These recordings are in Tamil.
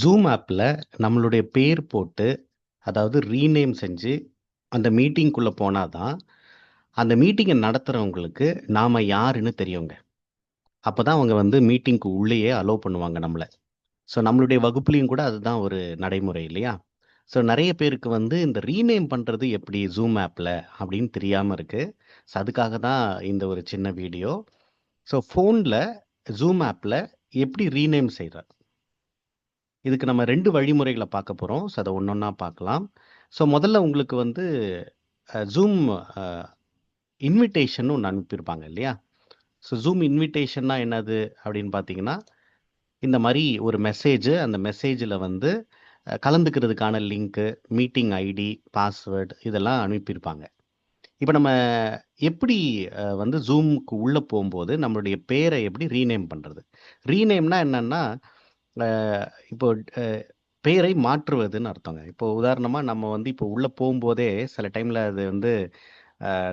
ஜூம் ஆப்பில் நம்மளுடைய பேர் போட்டு, அதாவது ரீநேம் செஞ்சு, அந்த மீட்டிங்குள்ளே போனால் தான், அந்த மீட்டிங்கை நடத்துகிறவங்களுக்கு நாம் யாருன்னு தெரியுங்க. அப்பதான் அவங்க வந்து மீட்டிங்க்கு உள்ளேயே அலோ பண்ணுவாங்க நம்மளை ஸோ நம்மளுடைய வகுப்புலேயும் கூட அதுதான் ஒரு நடைமுறை இல்லையா? ஸோ நிறைய பேருக்கு வந்து இந்த ரீநேம் பண்ணுறது எப்படி ஜூம் ஆப்பில் அப்படின்னு தெரியாமல் இருக்குது ஸோ அதுக்காக தான் இந்த ஒரு சின்ன வீடியோ. ஸோ ஃபோனில் ஜூம் ஆப்பில் எப்படி ரீநேம் செய்றது? இதுக்கு நம்ம ரெண்டு வழிமுறைகளை பார்க்க போகிறோம் ஸோ அதை ஒன்று ஒன்றா பார்க்கலாம். ஸோ முதல்ல உங்களுக்கு வந்து ஜூம் இன்விடேஷன் ஒன்று அனுப்பியிருப்பாங்க இல்லையா? ஸோ ஜூம் இன்விடேஷன்னா என்னது அப்படின்னு பார்த்தீங்கன்னா, இந்த மாதிரி ஒரு மெசேஜ் அந்த மெசேஜில் வந்து கலந்துக்கிறதுக்கான லிங்க்கு, மீட்டிங் ஐடி, பாஸ்வேர்டு இதெல்லாம் அனுப்பியிருப்பாங்க. இப்போ நம்ம எப்படி வந்து ஜூமுக்கு உள்ளே போகும்போது நம்மளுடைய பேரை எப்படி ரீநேம் பண்ணுறது ரீநேம்னா என்னென்னா இப்போ பெயரை மாற்றுவதுன்னு அர்த்தங்க. இப்போ உதாரணமாக நம்ம வந்து இப்போ உள்ளே போகும்போதே சில டைமில் அது வந்து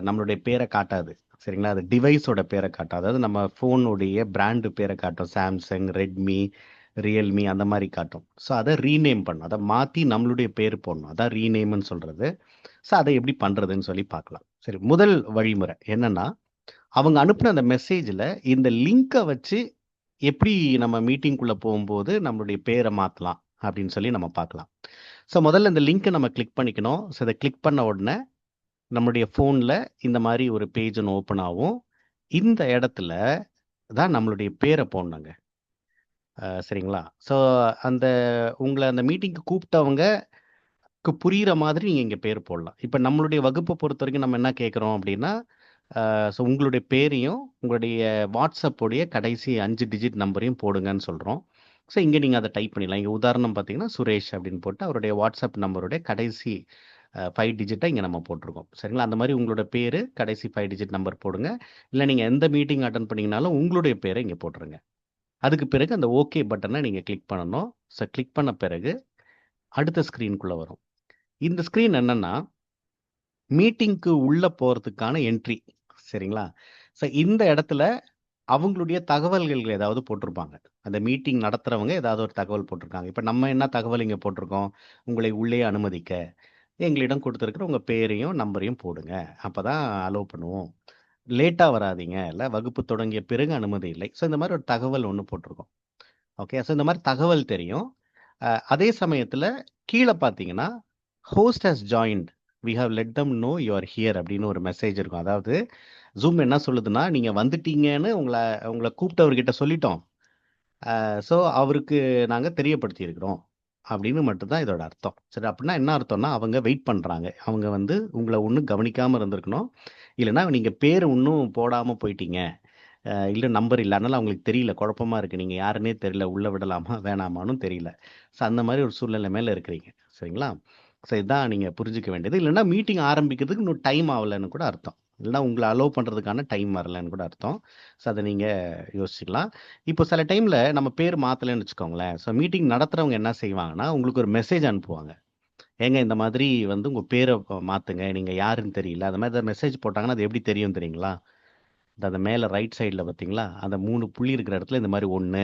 நம்மளுடைய பேரை காட்டாது. சரிங்களா? அது டிவைஸோட பேரை காட்டும். அதாவது நம்ம ஃபோனுடைய பிராண்டு பேரை காட்டும். சாம்சங் ரெட்மி ரியல்மி அந்த மாதிரி காட்டும். ஸோ அதை ரீநேம் பண்ணும் அதை மாற்றி நம்மளுடைய பேர் போடணும். அதான் ரீநேம்னு சொல்கிறது ஸோ அதை எப்படி பண்ணுறதுன்னு சொல்லி பார்க்கலாம். சரி முதல் வழிமுறை என்னென்னா அவங்க அனுப்பின அந்த மெசேஜில் இந்த லிங்கை வச்சு எப்படி நம்ம மீட்டிங்குள்ளே போகும்போது நம்மளுடைய பேரை மாற்றலாம் அப்படின்னு சொல்லி நம்ம பார்க்கலாம். ஸோ முதல்ல இந்த லிங்க்கை நம்ம கிளிக் பண்ணிக்கணும். ஸோ இதை கிளிக் பண்ண உடனே நம்மளுடைய ஃபோனில் இந்த மாதிரி ஒரு பேஜ் ஒன்று ஓப்பன் ஆகும். இந்த இடத்துல தான் நம்மளுடைய பேரை போடணுங்க. சரிங்களா? ஸோ அந்த உங்களை அந்த மீட்டிங்க்கு கூப்பிட்டவங்க புரிகிற மாதிரி நீங்கள் இங்கே பேர் போடலாம். இப்போ நம்மளுடைய வகுப்பை பொறுத்த வரைக்கும் நம்ம என்ன கேட்குறோம் அப்படின்னா, ஸோ உங்களுடைய பேரையும், உங்களுடைய வாட்ஸ்அப்புடைய கடைசி அஞ்சு டிஜிட் நம்பரையும் போடுங்கன்னு சொல்கிறோம் ஸோ இங்கே நீங்கள் அதை டைப் பண்ணிடலாம். இங்கே உதாரணம் பார்த்தீங்கன்னா, சுரேஷ் அப்படின்னு போட்டு அவருடைய வாட்ஸ்அப் நம்பருடைய கடைசி ஃபைவ் டிஜிட்டாக இங்கே நம்ம போட்டிருக்கோம் சரிங்களா? அந்த மாதிரி உங்களோட பேர் கடைசி ஃபைவ் டிஜிட் நம்பர் போடுங்க. இல்லை நீங்கள் எந்த மீட்டிங் அட்டன் பண்ணிங்கனாலும் உங்களுடைய பேரை இங்கே போட்டுருங்க. அதுக்கு பிறகு அந்த ஓகே பட்டனை நீங்கள் கிளிக் பண்ணணும். ஸோ கிளிக் பண்ண பிறகு அடுத்த ஸ்க்ரீனுக்குள்ளே வரும். இந்த ஸ்க்ரீன் என்னென்னா மீட்டிங்க்கு உள்ளே போகிறதுக்கான என்ட்ரி. சரிங்களா? ஸோ இந்த இடத்துல அவங்களுடைய தகவல்கள் ஏதாவது போட்டிருப்பாங்க. அந்த மீட்டிங் நடத்துறவங்க ஏதாவது ஒரு தகவல் போட்டிருக்காங்க. இப்போ நம்ம என்ன தகவல் இங்கே போட்டிருக்கோம்? உங்களை உள்ளே அனுமதிக்க, எங்களிடம் கொடுத்துருக்குற உங்க பேரையும், நம்பரையும் போடுங்க. அப்பதான் அலோவ் பண்ணுவோம். லேட்டா வராதீங்க. இல்லை வகுப்பு தொடங்கிய பிறகு அனுமதி இல்லை. ஸோ இந்த மாதிரி ஒரு தகவல் ஒன்று போட்டிருக்கோம். ஓகே. ஸோ இந்த மாதிரி தகவல் தெரியும். அதே சமயத்துல கீழ பார்த்தீங்கன்னா, host has joined. We have let them know you are here அப்படின்னு ஒரு மெசேஜ் இருக்கும். அதாவது ஜூம் என்ன சொல்லுதுன்னா, நீங்கள் வந்துட்டீங்கன்னு உங்களை உங்களை கூப்பிட்டவர்கிட்ட சொல்லிட்டோம். ஸோ அவருக்கு நாங்கள் தெரியப்படுத்தியிருக்கிறோம். அப்படின்னு மட்டும்தான் இதோட அர்த்தம். சரி அப்படின்னா என்ன அர்த்தம்னா, அவங்க வெயிட் பண்ணுறாங்க அவங்க வந்து உங்களை ஒன்றும் கவனிக்காமல் இருந்திருக்கணும். இல்லைன்னா நீங்கள் பேர் இன்னும் போடாமல் போயிட்டீங்க. இல்லை நம்பர் இல்லை அதனால் அவங்களுக்கு தெரியல. குழப்பமாக இருக்குது நீங்கள் யாருன்னே தெரியல. உள்ளே விடலாமா? வேணாமான்னும் தெரியல. ஸோ அந்த மாதிரி ஒரு சூழ்நிலை மேலே இருக்கிறீங்க. சரிங்களா? ஸோ இதான் நீங்கள் புரிஞ்சிக்க வேண்டியது. இல்லைன்னா மீட்டிங் ஆரம்பிக்கிறதுக்கு இன்னும் டைம் ஆகலைன்னு கூட அர்த்தம். இல்லைனா உங்களை அலோவ் பண்ணுறதுக்கான டைம் வரலன்னு கூட அர்த்தம். ஸோ அதை நீங்கள் யோசிச்சுக்கலாம். இப்போ சில டைமில் நம்ம பேர் மாற்றலைன்னு வச்சுக்கோங்களேன். ஸோ மீட்டிங் நடத்துகிறவங்க என்ன செய்வாங்கன்னா, உங்களுக்கு ஒரு மெசேஜ் அனுப்புவாங்க. ஏங்க இந்த மாதிரி வந்து உங்கள் பேரை மாற்றுங்க நீங்கள் யாருன்னு தெரியல. அந்த மாதிரி ஏதாவது மெசேஜ் போட்டாங்கன்னா, அது எப்படி தெரியும் தெரியுங்களா? அந்த மேலே ரைட் சைடில் பார்த்தீங்களா? அந்த மூணு புள்ளி இருக்கிற இடத்துல இந்த மாதிரி ஒன்று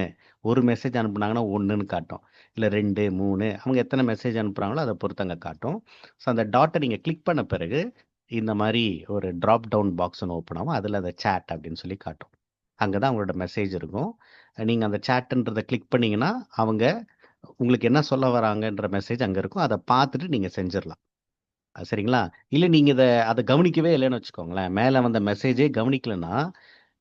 ஒரு மெசேஜ் அனுப்புனாங்கன்னா ஒன்றுன்னு காட்டும். இல்லை ரெண்டு மூணு அவங்க எத்தனை மெசேஜ் அனுப்புகிறாங்களோ அதை பொறுத்தங்க காட்டும். ஸோ அந்த டாட்டை நீங்கள் கிளிக் பண்ண பிறகு, இந்த மாதிரி ஒரு ட்ராப் டவுன் பாக்ஸ் ஒன்று ஓப்பன் ஆகும். அதில் அந்த சேட் அப்படின்னு சொல்லி காட்டும். அங்கே தான் அவங்களோட மெசேஜ் இருக்கும். நீங்கள் அந்த சேட்டுன்றதை கிளிக் பண்ணிங்கன்னா அவங்க உங்களுக்கு என்ன சொல்ல வராங்கன்ற மெசேஜ் அங்கே இருக்கும். அதை பார்த்துட்டு நீங்கள் செஞ்சிடலாம் சரிங்களா? இல்லை நீங்கள் இதை அதை கவனிக்கவே இல்லைன்னு வச்சுக்கோங்களேன். மேலே வந்த மெசேஜே கவனிக்கலன்னா,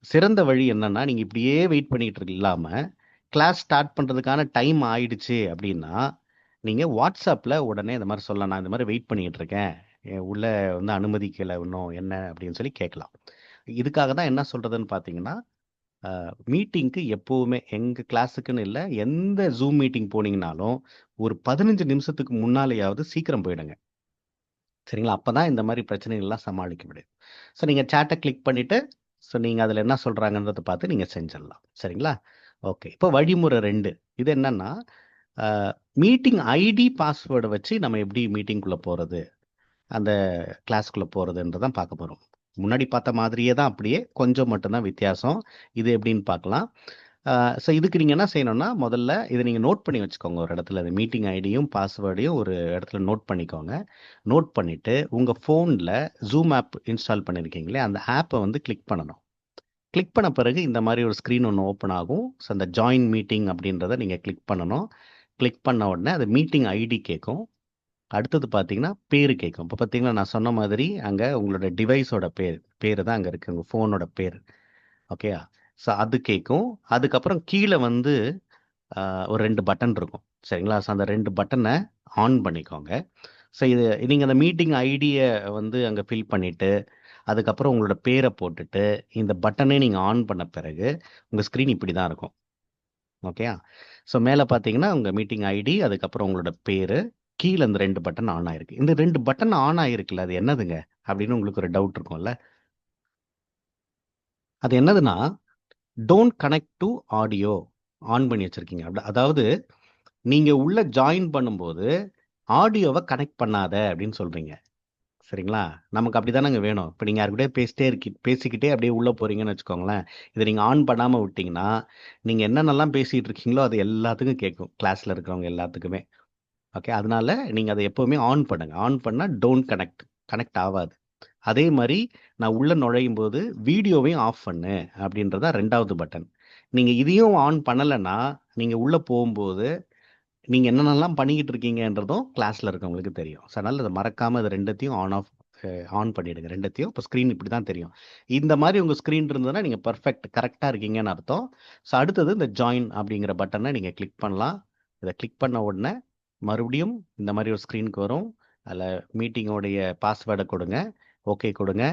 சிறந்த வழி என்னன்னா, நீங்கள் இப்படியே வெயிட் பண்ணிகிட்டு இருக்க கிளாஸ் ஸ்டார்ட் பண்ணுறதுக்கான டைம் ஆயிடுச்சு அப்படின்னா, நீங்கள் வாட்ஸ்அப்பில் உடனே இந்த மாதிரி சொல்லலாம். நான் இந்த மாதிரி வெயிட் பண்ணிக்கிட்டு இருக்கேன். உள்ளே வந்து அனுமதிக்கலை இன்னும் என்ன அப்படின்னு சொல்லி கேட்கலாம். இதுக்காக தான் என்ன சொல்கிறதுன்னு பார்த்தீங்கன்னா, மீட்டிங்க்கு எப்போவுமே எங்கள் கிளாஸுக்குன்னு இல்லை எந்த ஜூம் மீட்டிங் போனீங்கனாலும், ஒரு 15 நிமிஷத்துக்கு முன்னாலேயாவது சீக்கிரம் போயிடுங்க. சரிங்களா? அப்போ தான் இந்த மாதிரி பிரச்சனைகள்லாம் சமாளிக்க முடியும். ஸோ நீங்கள் சேட்டை கிளிக் பண்ணிவிட்டு ஸோ நீங்கள் அதில் என்ன சொல்கிறாங்கன்றத பார்த்து நீங்கள் செஞ்சிடலாம் சரிங்களா? ஓகே. இப்போ வழிமுறை ரெண்டு இது என்னென்னா மீட்டிங் ஐடி, பாஸ்வேர்டை வச்சு நம்ம எப்படி மீட்டிங்குள்ளே போகிறது அந்த கிளாஸ்க்குள்ளே போறதுன்றத தான் பார்க்க போகிறோம் முன்னாடி பார்த்த மாதிரியே தான் அப்படியே, கொஞ்சம் மட்டும்தான் வித்தியாசம். இது எப்படின்னு பார்க்கலாம். ஸோ இதுக்கு நீங்கள் என்ன செய்யணும்னா முதல்ல இதை நீங்கள் நோட் பண்ணி வச்சுக்கோங்க. ஒரு இடத்துல இந்த மீட்டிங் ஐடியும் பாஸ்வேர்டையும் ஒரு இடத்துல நோட் பண்ணிக்கோங்க. நோட் பண்ணிவிட்டு உங்கள் ஃபோனில் ஜூம் ஆப் இன்ஸ்டால் பண்ணியிருக்கீங்களே அந்த ஆப்பை வந்து கிளிக் பண்ணணும். கிளிக் பண்ண பிறகு இந்த மாதிரி ஒரு ஸ்க்ரீன் ஒன்று ஓப்பன் ஆகும். ஸோ அந்த ஜாயின் மீட்டிங் அப்படின்றத நீங்கள் கிளிக் பண்ணணும். கிளிக் பண்ண உடனே அது மீட்டிங் ஐடி கேட்கும். அடுத்தது பார்த்தீங்கன்னா பேர் கேட்கும். இப்போ பார்த்தீங்கன்னா நான் சொன்ன மாதிரி அங்கே உங்களோட டிவைஸோட பேர் பேர் தான் அங்கே இருக்குது உங்கள் ஃபோனோட பேர். ஓகேயா ஸோ அது கேட்கும். அதுக்கப்புறம் கீழே வந்து ஒரு ரெண்டு பட்டன் இருக்கும். சரிங்களா? ஸோ அந்த ரெண்டு பட்டனை ஆன் பண்ணிக்கோங்க. ஸோ இது நீங்கள் அந்த மீட்டிங் ஐடியை வந்து அங்கே ஃபில் பண்ணிவிட்டு அதுக்கப்புறம் உங்களோட பேரை போட்டுட்டு இந்த பட்டனை நீங்கள் ஆன் பண்ண பிறகு உங்கள் ஸ்க்ரீன் இப்படி தான் இருக்கும். ஓகேயா ஸோ மேலே பார்த்தீங்கன்னா உங்கள் மீட்டிங் ஐடி அதுக்கப்புறம் உங்களோட பேர் கீழே இந்த ரெண்டு பட்டன் ஆன் ஆயிருக்கு. இந்த ரெண்டு பட்டன் ஆன் ஆயிருக்குல்ல அது என்னதுங்க? அப்படின்னு உங்களுக்கு ஒரு டவுட் இருக்கும்ல. அது என்னதுன்னா don't connect to audio on பண்ணி வச்சிருக்கீங்க. அப்படி அதாவது நீங்க உள்ள ஜாயின் பண்ணும்போது ஆடியோவை கனெக்ட் பண்ணாத அப்படின்னு சொல்றீங்க. சரிங்களா? நமக்கு அப்படிதானங்க வேணும். இப்போ நீங்கள் யாரு கூட பேசிட்டே இருக்கி பேசிக்கிட்டே அப்படியே உள்ளே போறீங்கன்னு வச்சுக்கோங்களேன். இதை நீங்கள் ஆன் பண்ணாமல் விட்டீங்கன்னா நீங்கள் என்னென்னலாம் பேசிகிட்டு இருக்கீங்களோ அது எல்லாத்துக்கும் கேட்கும். கிளாஸில் இருக்கிறவங்க எல்லாத்துக்குமே. ஓகே அதனால நீங்கள் அதை எப்போவுமே ஆன் பண்ணுங்கள் ஆன் பண்ணால் டோன்ட் கனெக்ட் கனெக்ட் ஆகாது. அதே மாதிரி நான் உள்ளே நுழையும் போது வீடியோவையும் ஆஃப் பண்ணு அப்படின்றதா ரெண்டாவது பட்டன் நீங்கள் இதையும் ஆன் பண்ணலைன்னா நீங்கள் உள்ளே போகும்போது நீங்கள் என்னென்னலாம் பண்ணிக்கிட்டு இருக்கீங்கன்றதும் கிளாஸில் இருக்கவங்களுக்கு தெரியும். ஸோ அதனால் அதை மறக்காமல் இது ரெண்டத்தையும் ஆன் ஆஃப் ஆன் பண்ணிவிடுங்க ரெண்டத்தையும். இப்போ ஸ்க்ரீன் இப்படி தான் தெரியும். இந்த மாதிரி உங்கள் ஸ்க்ரீன் இருந்ததுன்னா நீங்கள் பர்ஃபெக்ட் கரெக்டாக இருக்கீங்கன்னு அர்த்தம். ஸோ அடுத்தது இந்த ஜாயின் அப்படிங்கிற பட்டனை நீங்கள் கிளிக் பண்ணலாம். இதை கிளிக் பண்ண உடனே மறுபடியும் இந்த மாதிரி ஒரு ஸ்க்ரீனுக்கு வரும். அதில் மீட்டிங்கோடைய பாஸ்வேர்டை கொடுங்க. ஓகே கொடுங்க.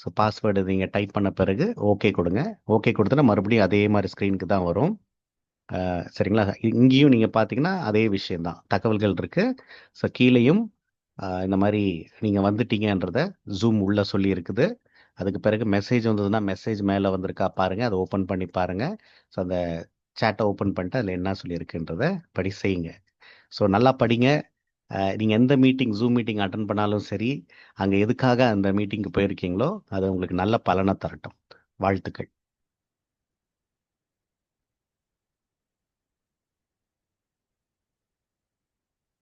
ஸோ பாஸ்வேர்டு நீங்கள் டைப் பண்ண பிறகு ஓகே கொடுங்க. ஓகே கொடுத்தனா மறுபடியும் அதே மாதிரி ஸ்க்ரீனுக்கு தான் வரும். சரிங்களா? இங்கேயும் நீங்கள் பார்த்தீங்கன்னா அதே விஷயந்தான் தகவல்கள் இருக்குது ஸோ கீழேயும் இந்த மாதிரி நீங்கள் வந்துட்டீங்கன்றத ஜூம் உள்ளே சொல்லியிருக்குது. அதுக்கு பிறகு மெசேஜ் வந்ததுன்னா மெசேஜ் மேலே வந்திருக்கா பாருங்கள் அதை ஓப்பன் பண்ணி பாருங்கள் ஸோ அந்த சேட்டை ஓப்பன் பண்ணிட்டு அதில் என்ன சொல்லியிருக்குன்றத படி செய்யுங்க. ஸோ நல்லா படிங்க. நீங்கள் எந்த மீட்டிங் ஜூம் மீட்டிங் அட்டன் பண்ணாலும் சரி அங்கே எதுக்காக அந்த மீட்டிங்க்கு போயிருக்கீங்களோ அது உங்களுக்கு நல்ல பலனை தரட்டும். வாழ்த்துக்கள்.